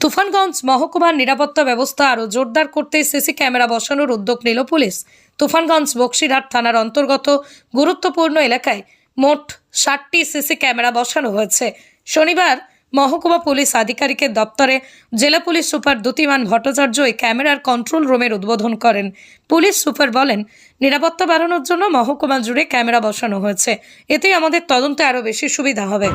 তুফানগঞ্জ মহকুমার নিরাপত্তা ব্যবস্থা আরও জোরদার করতে সিসি ক্যামেরা বসানোর উদ্যোগ নিল পুলিশ। তুফানগঞ্জ বক্সিরহাট থানার অন্তর্গত গুরুত্বপূর্ণ এলাকায় মোট ষাটটি সিসি ক্যামেরা বসানো হয়েছে। শনিবার মহকুমা পুলিশ আধিকারিকের দপ্তরে জেলা পুলিশ সুপার দ্যুতিমান ভট্টাচার্য এই ক্যামেরার কন্ট্রোল রুমের উদ্বোধন করেন। পুলিশ সুপার বলেন, নিরাপত্তা বাড়ানোর জন্য মহকুমা জুড়ে ক্যামেরা বসানো হয়েছে। এতে আমাদের তদন্তে আরও বেশি সুবিধা হবে।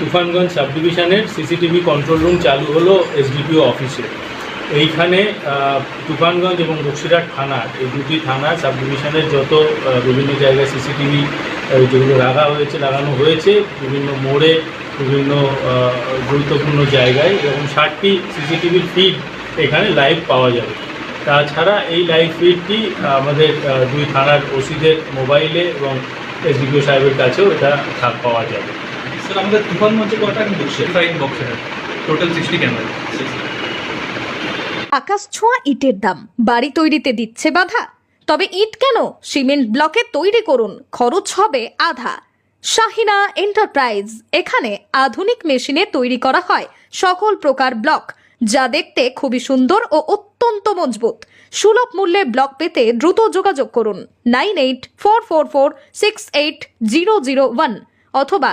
তুফানগঞ্জ সাব ডিভিশনের সিসিটিভি কন্ট্রোল রুম চালু হলো এসডিপিও অফিসে। এইখানে তুফানগঞ্জ এবং বক্সিরহাট থানা, এই দুটি থানা সাব ডিভিশনের যত বিভিন্ন জায়গায় সিসিটিভি যেগুলো রাখা হয়েছে, লাগানো হয়েছে, বিভিন্ন মোড়ে, বিভিন্ন গুরুত্বপূর্ণ জায়গায় এবং ষাটটি সিসিটিভির ফিড এখানে লাইভ পাওয়া যাবে। তাছাড়া এই লাইভ ফিডটি আমাদের দুই থানার ওসিদের মোবাইলে এবং এসডিপিও সাহেবের কাছেও এটা থাক, পাওয়া যাবে। স্যার আমাদের তুফান মঞ্চে কটা five box total sixty camera আকাশ ছোঁয়া ইটের দাম। বাড়ি তৈরিতে দিচ্ছে বাধা। তবে ইট কেন? সিমেন্ট ব্লকে তৈরি করুন। খরচ হবে আধা। শাহিনা এন্টারপ্রাইজ। এখানে আধুনিক মেশিনে তৈরি করা হয় সকল প্রকার ব্লক যা দেখতে খুবই সুন্দর ও অত্যন্ত মজবুত। সুলভ মূল্যে ব্লক পেতে দ্রুত যোগাযোগ করুন। Nine eight four four four six eight zero zero one অথবা